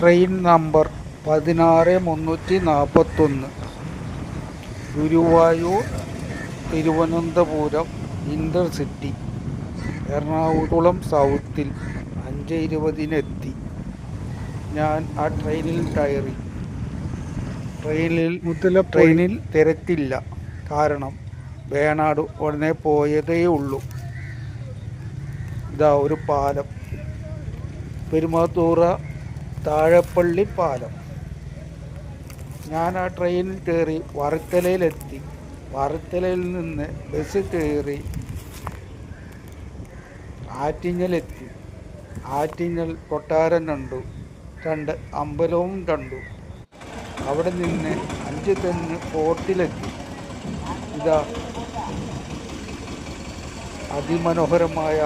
Train number പതിനാറ് മുന്നൂറ്റി നാൽപ്പത്തൊന്ന് ഗുരുവായൂർ തിരുവനന്തപുരം ഇന്റർസിറ്റി എറണാകുളം സൗത്തിൽ. അഞ്ച് ഇരുപതിനെത്തി. ഞാൻ ആ ട്രെയിനിൽ കയറി. ട്രെയിനിൽ മുത്തല ട്രെയിനിൽ തിരക്കില്ല. കാരണം വേണാട് ഉടനെ പോയതേ ഉള്ളൂ. ഇതാ ഒരു പാലം. പെരുമാത്തൂറ താഴപ്പള്ളി പാലം. ഞാൻ ആ ട്രെയിനിൽ കയറി വറുത്തലയിലെത്തി വറുത്തലയിൽ നിന്ന് ബസ് കയറി ആറ്റിങ്ങലെത്തി. ആറ്റിങ്ങൽ കൊട്ടാരം കണ്ടു. രണ്ട് അമ്പലവും കണ്ടു. അവിടെ നിന്ന് അഞ്ച് തെങ്ങ് ഫോർട്ടിലെത്തി ഇതാ അതിമനോഹരമായ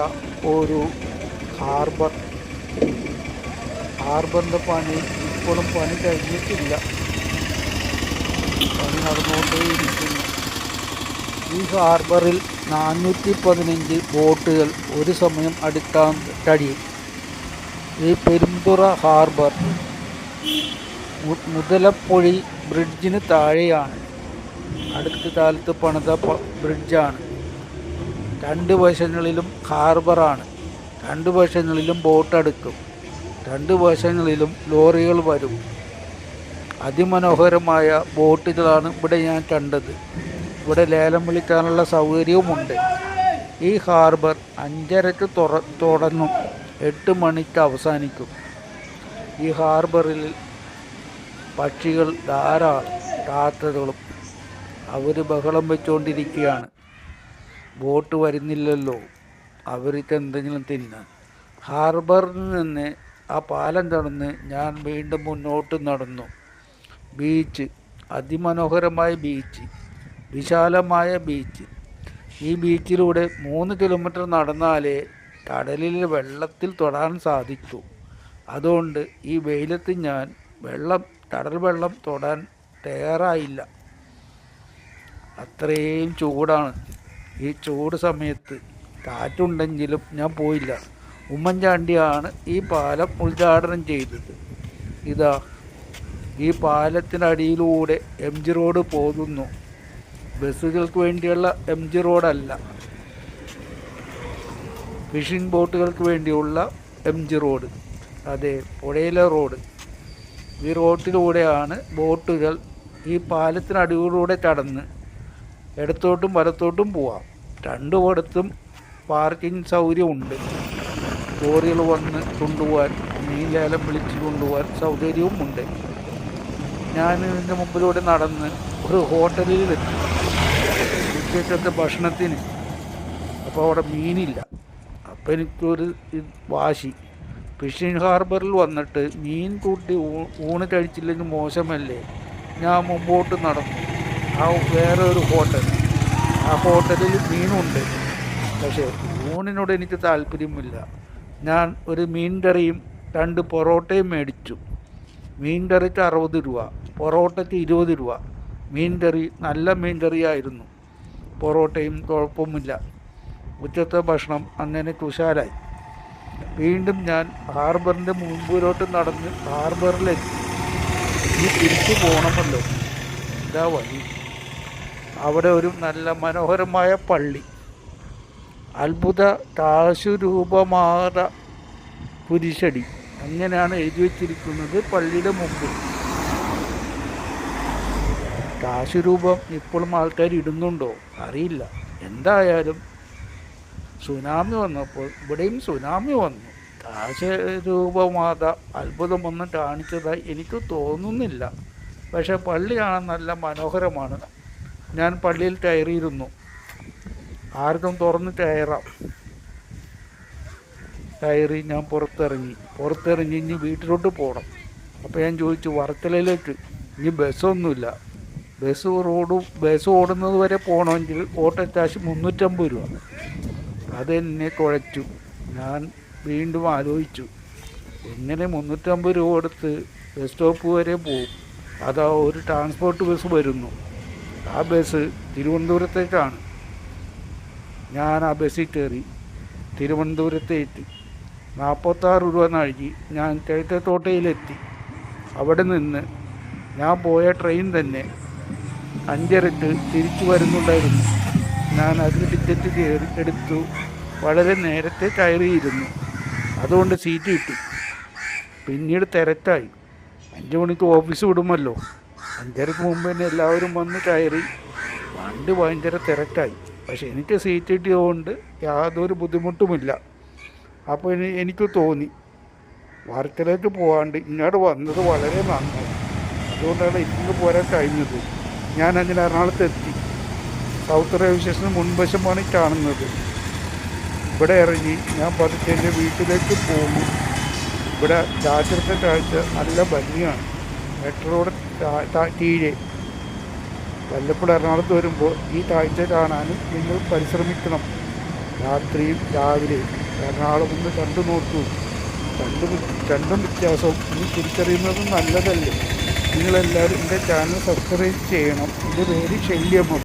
ഒരു ഹാർബർ ഹാർബറിന്റെ പണി ഇപ്പോഴും പണി കഴിഞ്ഞിട്ടില്ല. പണി നടന്നുകൊണ്ടേ ഇരിക്കുന്നു. ഈ ഹാർബറിൽ നാനൂറ്റി പതിനഞ്ച് ബോട്ടുകൾ ഒരു സമയം അടുക്കാൻ കഴിയും. ഈ പെരുന്തുറ ഹാർബർ മുതലപ്പൊഴി ബ്രിഡ്ജിന് താഴെയാണ്. അടുത്ത കാലത്ത് പണിത ബ്രിഡ്ജാണ്. രണ്ട് വശങ്ങളിലും ഹാർബറാണ്. രണ്ട് വശങ്ങളിലും ബോട്ട് അടുക്കും രണ്ട് വശങ്ങളിലും ലോറികൾ വരും. അതിമനോഹരമായ ബോട്ടുകളാണ് ഇവിടെ ഞാൻ കണ്ടത്. ഇവിടെ ലേലം വിളിക്കാനുള്ള സൗകര്യവുമുണ്ട്. ഈ ഹാർബർ അഞ്ചരക്ക് തുറ തുടങ്ങും. എട്ട് മണിക്ക് അവസാനിക്കും. ഈ ഹാർബറിൽ പക്ഷികൾ ധാരാളം കാക്കകളും അവർ ബഹളം വെച്ചുകൊണ്ടിരിക്കുകയാണ് ബോട്ട് വരുന്നില്ലല്ലോ. അവർക്ക് എന്തെങ്കിലും തിന്നാൻ. ഹാർബറിൽ നിന്ന് ആ പാലം കടന്ന് ഞാൻ വീണ്ടും മുന്നോട്ട് നടന്നു. ബീച്ച് അതിമനോഹരമായ ബീച്ച് വിശാലമായ ബീച്ച് ഈ ബീച്ചിലൂടെ മൂന്ന് കിലോമീറ്റർ നടന്നാലേ കടലിലെ വെള്ളത്തിൽ തൊടാൻ സാധിക്കൂ. അതുകൊണ്ട് ഈ വെയിലത്ത് ഞാൻ വെള്ളം കടൽ വെള്ളം തൊടാൻ തയ്യാറായില്ല. അത്രയും ചൂടാണ്. ഈ ചൂട് സമയത്ത് കാറ്റുണ്ടെങ്കിലും ഞാൻ പോയില്ല. ഉമ്മൻചാണ്ടിയാണ് ഈ പാലം ഉദ്ഘാടനം ചെയ്തത്. ഇതാ ഈ പാലത്തിനടിയിലൂടെ എം ജി റോഡ് പോകുന്നു. ബസ്സുകൾക്ക് വേണ്ടിയുള്ള എം ജി റോഡല്ല ഫിഷിംഗ് ബോട്ടുകൾക്ക് വേണ്ടിയുള്ള എം ജി റോഡ് അതെ പുഴയിലെ റോഡ് ഈ റോട്ടിലൂടെയാണ് ബോട്ടുകൾ ഈ പാലത്തിനടിയിലൂടെ കടന്ന് ഇടത്തോട്ടും വലത്തോട്ടും പോവാം. രണ്ടുമിടത്തും പാർക്കിംഗ് സൗകര്യമുണ്ട്. ലോറികൾ വന്ന് കൊണ്ടുപോകാൻ മീൻ ലേലം വിളിച്ച് കൊണ്ടുപോകാൻ സൗകര്യവും ഉണ്ട്. ഞാൻ ഇതിന്റെ മുമ്പിലൂടെ നടന്ന് ഒരു ഹോട്ടലിൽ ഹോട്ടലിലെത്തി. ഉച്ചക്കത്തെ ഭക്ഷണത്തിന്. അപ്പോൾ അവിടെ മീനില്ല. അപ്പോൾ എനിക്കൊരു വാശി. ഫിഷിംഗ് ഹാർബറിൽ വന്നിട്ട് മീൻ കൂട്ടി ഊണ് കഴിച്ചില്ലെങ്കിൽ മോശമല്ലേ? ഞാൻ മുമ്പോട്ട് നടന്നു. ആ വേറെ ഒരു ഹോട്ടൽ. ആ ഹോട്ടലിൽ മീനുണ്ട്. പക്ഷേ ഊണിനോട് എനിക്ക് താല്പര്യമില്ല. ഞാൻ ഒരു മീൻ കറിയും രണ്ട് പൊറോട്ടയും മേടിച്ചു. മീൻ കറിക്ക് അറുപത് രൂപ പൊറോട്ടയ്ക്ക് ഇരുപത് രൂപ. മീൻ കറി നല്ല മീൻ കറിയായിരുന്നു പൊറോട്ടയും കുഴപ്പമില്ല ഉച്ചത്തെ ഭക്ഷണം അങ്ങനെ കുശാലായി. വീണ്ടും ഞാൻ ഹാർബറിന്റെ മുൻപിലോട്ട് നടന്ന് ഹാർബറിലെത്തി. ഈ തിരിച്ചു പോകണമല്ലോ. ഇതാ വഴി. അവിടെ ഒരു നല്ല മനോഹരമായ പള്ളി. അത്ഭുത താശുരൂപമാത കുരിശടി അങ്ങനെയാണ് എഴുതി വച്ചിരിക്കുന്നത് പള്ളിയുടെ മുമ്പിൽ കാശുരൂപം ഇപ്പോഴും ആൾക്കാർ ഇടുന്നുണ്ടോ? അറിയില്ല. എന്തായാലും സുനാമി വന്നപ്പോൾ ഇവിടെയും സുനാമി വന്നു. കാശരൂപമാത അത്ഭുതമൊന്നും കാണിച്ചതായി എനിക്ക് തോന്നുന്നില്ല. പക്ഷേ പള്ളിയാണ് നല്ല മനോഹരമാണ്. ഞാൻ പള്ളിയിൽ കയറിയിരുന്നു. ആർക്കും തുറന്ന് കയറാം. കയറി ഞാൻ പുറത്തിറങ്ങി. പുറത്തിറങ്ങി ഇനി വീട്ടിലോട്ട് പോകണം അപ്പോൾ ഞാൻ ചോദിച്ചു വർക്കലയിലേക്ക് ഇനി ബസ്സൊന്നുമില്ല. ബസ് റോഡ് ബസ് ഓടുന്നത് വരെ പോകണമെങ്കിൽ ഓട്ടോ ചാർജ് മുന്നൂറ്റമ്പത് രൂപ. അതെന്നെ കുഴച്ചു. ഞാൻ വീണ്ടും ആലോചിച്ചു. എങ്ങനെ മുന്നൂറ്റമ്പത് രൂപ കൊടുത്ത് ബസ് സ്റ്റോപ്പ് വരെ പോകും അതാ ഒരു ട്രാൻസ്പോർട്ട് ബസ് വരുന്നു. ആ ബസ് തിരുവനന്തപുരത്തേക്കാണ്. ഞാൻ ആ ബസ്സിൽ കയറി തിരുവനന്തപുരത്തേക്ക് നാൽപ്പത്താറ് രൂപ നൽകി. ഞാൻ കിഴക്കത്തോട്ടയിലെത്തി അവിടെ നിന്ന് ഞാൻ പോയ ട്രെയിൻ തന്നെ അഞ്ചരക്ക് തിരിച്ചു വരുന്നുണ്ടായിരുന്നു. ഞാൻ അതിന് ടിക്കറ്റ് കയറി എടുത്തു. വളരെ നേരത്തെ കയറിയിരുന്നു. അതുകൊണ്ട് സീറ്റ് കിട്ടി. പിന്നീട് തിരക്കായി. അഞ്ച് മണിക്ക് ഓഫീസ് വിടുമല്ലോ. അഞ്ചരക്ക് മുമ്പ് തന്നെ എല്ലാവരും വന്ന് കയറി. വണ്ടി ഭയങ്കര തിരക്കായി. പക്ഷെ എനിക്ക് സീറ്റ് കിട്ടിയതുകൊണ്ട് യാതൊരു ബുദ്ധിമുട്ടുമില്ല. അപ്പോൾ ഇനി എനിക്ക് തോന്നി വാർത്തയിലേക്ക് പോകാണ്ട് ഇങ്ങോട്ട് വന്നത് വളരെ നന്നായി. അതുകൊണ്ടാണ് ഇന്ന് പോരാൻ കഴിഞ്ഞത്. ഞാൻ അങ്ങനെ എറണാകുളത്ത് എത്തി. സൗത്ത് റെയിൽവേ സ്റ്റേഷന് മുൻവശമാണ് കാണുന്നത്. ഇവിടെ ഇറങ്ങി ഞാൻ പതുക്കെ എന്റെ വീട്ടിലേക്ക് പോകുന്നു. ഇവിടെ രാത്രിത്തെ കാഴ്ച നല്ല ഭംഗിയാണ്. മെട്രോയുടെ കീഴെ വല്ലപ്പോഴും എറണാകുളത്ത് വരുമ്പോൾ ഈ കാഴ്ച കാണാനും നിങ്ങൾ പരിശ്രമിക്കണം. രാത്രിയും രാവിലെയും എറണാകുളം ഒന്ന് കണ്ടു നോക്കൂ. രണ്ടും രണ്ടും വ്യത്യാസവും. ഇനി തിരിച്ചറിയുന്നത് നല്ലതല്ലേ? നിങ്ങളെല്ലാവരും എന്റെ ചാനൽ സബ്സ്ക്രൈബ് ചെയ്യണം. എന്റെ പേര് ശല്യമോ